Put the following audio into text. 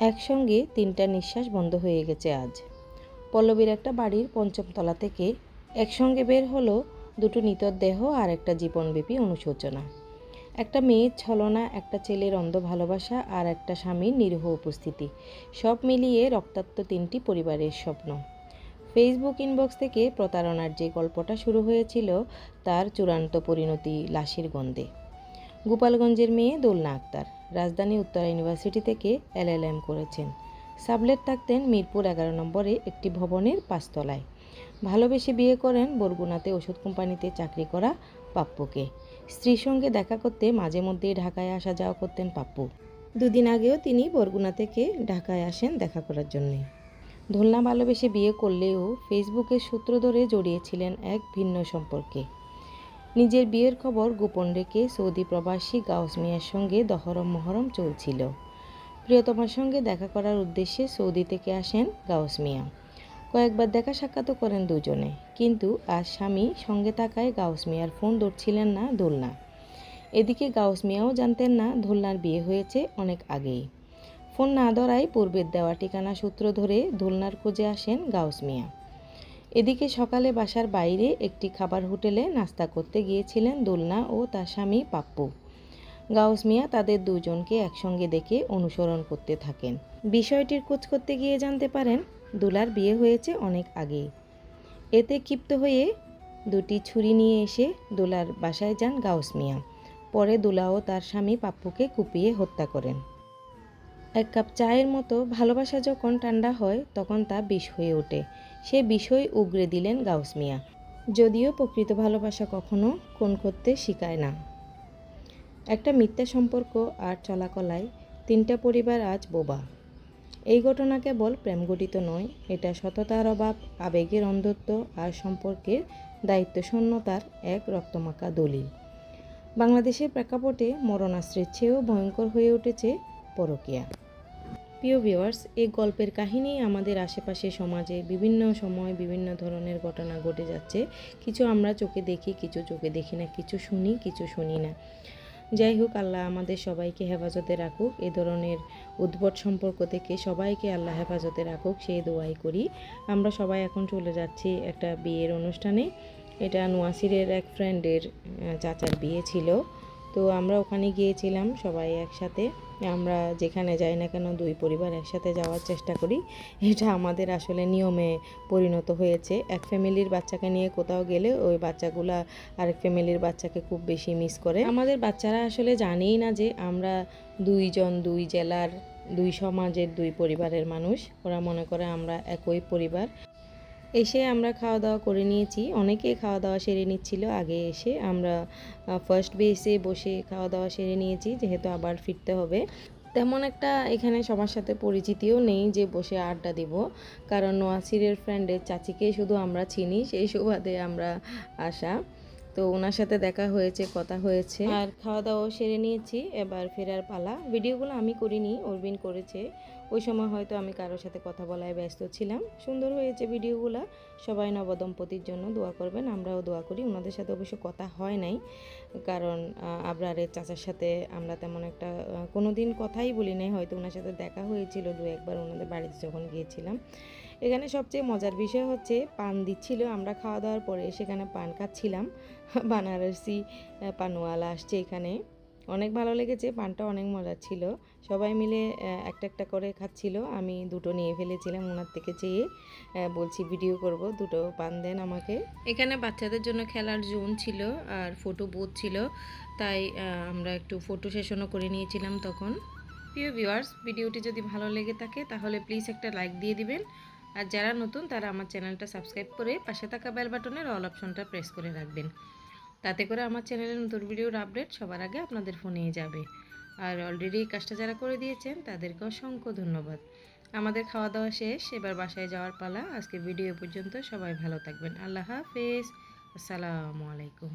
একসঙ্গে তিনটা নিঃশ্বাস বন্ধ হয়ে গেছে আজ। পল্লবীর একটা বাড়ির পঞ্চম তলা থেকে একসঙ্গে বের হলো দুটো নিতর দেহ আর একটা জীবনব্যাপী অনুশোচনা। একটা মেয়ের ছলনা, একটা ছেলের অন্ধ ভালোবাসা আর একটা স্বামীর নিরীহ উপস্থিতি, সব মিলিয়ে রক্তাক্ত তিনটি পরিবারের স্বপ্ন। ফেসবুক ইনবক্স থেকে প্রতারণার যে গল্পটা শুরু হয়েছিল, তার চূড়ান্ত পরিণতি লাশের গন্ধে। গোপালগঞ্জের মেয়ে দোলনা আক্তার। রাজধানী উত্তরা ইউনিভার্সিটি থেকে এলএলএম করেছেন। সাবলেট থাকতেন মিরপুর এগারো নম্বরে একটি ভবনের পাঁচতলায়। ভালোবেসে বিয়ে করেন বরগুনাতে ওষুধ কোম্পানিতে চাকরি করা পাপ্পুকে। স্ত্রীর সঙ্গে দেখা করতে মাঝে মধ্যেই ঢাকায় আসা যাওয়া করতেন পাপ্পু। দুদিন আগেও তিনি বরগুনা থেকে ঢাকায় আসেন দেখা করার জন্যে। ধুলনা ভালোবেসে বিয়ে করলেও ফেসবুকের সূত্র ধরে জড়িয়েছিলেন এক ভিন্ন সম্পর্কে। নিজের বিয়ের খবর গোপন রেখে সৌদি প্রবাসী গাউস মিয়ার সঙ্গে দহরম মহরম চলছিল। প্রিয়তমার সঙ্গে দেখা করার উদ্দেশ্যে সৌদি থেকে আসেন গাউস মিয়া। কয়েকবার দেখা সাক্ষাৎও করেন দুজনে, কিন্তু আজ স্বামী সঙ্গে থাকায় গাউস মিয়ার ফোন ধরছিলেন না দোলনা। এদিকে গাউস মিয়াও জানতেন না দোলনার বিয়ে হয়েছে অনেক আগেই। ফোন না ধরায় পূর্বের দেওয়া ঠিকানা সূত্র ধরে দোলনার খোঁজে আসেন গাউস মিয়া। এদিকে সকালে বাসার বাইরে একটি খাবার হোটেলে নাস্তা করতে গিয়েছিলেন দোলনা ও তার স্বামী পাপ্পু। গাউস মিয়া তাদের দুজনকে একসঙ্গে দেখে অনুসরণ করতে থাকেন। বিষয়টির খোঁজ করতে গিয়ে জানতে পারেন, দুলার বিয়ে হয়েছে অনেক আগেই। এতে ক্ষিপ্ত হয়ে দুটি ছুরি নিয়ে এসে দোলার বাসায় যান গাউস মিয়া। পরে দোলা ও তার স্বামী পাপ্পুকে কুপিয়ে হত্যা করেন। এক কাপ চায়ের মতো ভালোবাসা যখন ঠান্ডা হয়, তখন তা বিষ হয়ে ওঠে। সে বিষয় উগরে দিলেন গাউস মিয়া। যদিও প্রকৃত ভালোবাসা কখনো কোন করতে শিখায় না। একটা মিথ্যা সম্পর্ক আর চলাকলায় তিনটা পরিবার আজ বোবা। এই ঘটনা কেবল প্রেমঘটিত নয়, এটা সততার অভাব, আবেগের অন্ধত্ব আর সম্পর্কের দায়িত্বশূন্যতার এক রক্তমাখা দলিল। বাংলাদেশের প্রেক্ষাপটে মরণাস্ত্রের চেয়েও ভয়ঙ্কর হয়ে উঠেছে পরকিয়া। প্রিয় ভিউয়ার্স, এই গল্পের কাহিনী আমাদের আশেপাশে সমাজে বিভিন্ন সময় বিভিন্ন ধরনের ঘটনা ঘটে যাচ্ছে। কিছু আমরা চোখে দেখি, কিছু চোখে দেখি না, কিছু শুনি কিছু শুনি না। যাই হোক, আল্লাহ আমাদের সবাইকে হেফাজতে রাখুক। এ ধরনের উদ্ভট সম্পর্ক থেকে সবাইকে আল্লাহ হেফাজতে রাখুক, সেই দোয়াই করি। আমরা সবাই এখন চলে যাচ্ছি একটা বিয়ের অনুষ্ঠানে। এটা নোয়াসিরের এক ফ্রেন্ডের চাচার বিয়ে ছিল। তো আমরা ওখানে গিয়েছিলাম সবাই একসাথে। আমরা যেখানে যাই না কেন দুই পরিবার একসাথে যাওয়ার চেষ্টা করি। এটা আমাদের আসলে নিয়মে পরিণত হয়েছে। এক ফ্যামিলির বাচ্চাকে নিয়ে কোথাও গেলে ওই বাচ্চাগুলা আরেক ফ্যামিলির বাচ্চাকে খুব বেশি মিস করে। আমাদের বাচ্চারা আসলে জানেই না যে আমরা দুইজন, দুই জেলার, দুই সমাজের দুই পরিবারের মানুষ। ওরা মনে করে আমরা একই পরিবার। এসে আমরা খাওয়া দাওয়া করে নিয়েছি। অনেকে খাওয়া দাওয়া সেরে নিচ্ছিল। আগে এসে আমরা ফার্স্ট বেসে বসে খাওয়া দাওয়া সেরে নিয়েছি, যেহেতু আবার ফিরতে হবে। তেমন একটা এখানে সবার সাথে পরিচিতিও নেই যে বসে আড্ডা দিব। কারণ নোয়াসিরের ফ্রেন্ডের চাচিকে শুধু আমরা চিনি, সেই সুবাদে আমরা আসা। তো ওনার সাথে দেখা হয়েছে, কথা হয়েছে। আর খাওয়া দাওয়াও সেরে নিয়েছি। এবার ফেরার পালা। ভিডিওগুলো আমি করিনি, অরবিন করেছে। ওই সময় হয়তো আমি কারোর সাথে কথা বলায় ব্যস্ত ছিলাম। সুন্দর হয়েছে ভিডিওগুলো। সবাই নবদম্পতির জন্য দোয়া করবেন। আমরাও দোয়া করি। ওনাদের সাথে অবশ্য কথা হয় নাই। কারণ আবরারের চাচার সাথে আমরা তেমন একটা কোনো দিন কথাই বলি নাই। হয়তো ওনার সাথে দেখা হয়েছিল দু একবার। ওনাদের বাড়িতে যখন গিয়েছিলাম। এখানে সবচেয়ে মজার বিষয় হচ্ছে পান দিচ্ছিল। আমরা খাওয়া দাওয়ার পরে সেখানে পান খাচ্ছিলাম। বানারসি পানওয়ালা আসছে এখানে। অনেক ভালো লেগেছে। পানটা অনেক মজার ছিল। সবাই মিলে একটা একটা করে খাচ্ছিল। আমি দুটো নিয়ে ফেলেছিলাম ওনার থেকে চেয়ে। বলছি, ভিডিও করব, দুটো পান দেন আমাকে। এখানে বাচ্চাদের জন্য খেলার জোন ছিল আর ফটো বুথ ছিল। তাই আমরা একটু ফটো সেশনও করে নিয়েছিলাম তখন। প্রিয় ভিউয়ার্স ভিডিওটি যদি ভালো লেগে থাকে, তাহলে প্লিজ একটা লাইক দিয়ে দিবেন। আর যারা নতুন, তারা আমার চ্যানেলটা সাবস্ক্রাইব করে পাশে থাকা বেল বাটনের অল অপশনটা প্রেস করে রাখবেন। তাতে করে আমার চ্যানেলের নতুন ভিডিওর আপডেট সবার আগে আপনাদের ফোনে যাবে। আর অলরেডি এই কাজটা যারা করে দিয়েছেন, তাদেরকে অসংখ্য ধন্যবাদ। আমাদের খাওয়া দাওয়া শেষ, এবার বাসায় যাওয়ার পালা। আজকে ভিডিও পর্যন্ত সবাই ভালো থাকবেন। আল্লাহ হাফেজ। আসসালামু আলাইকুম।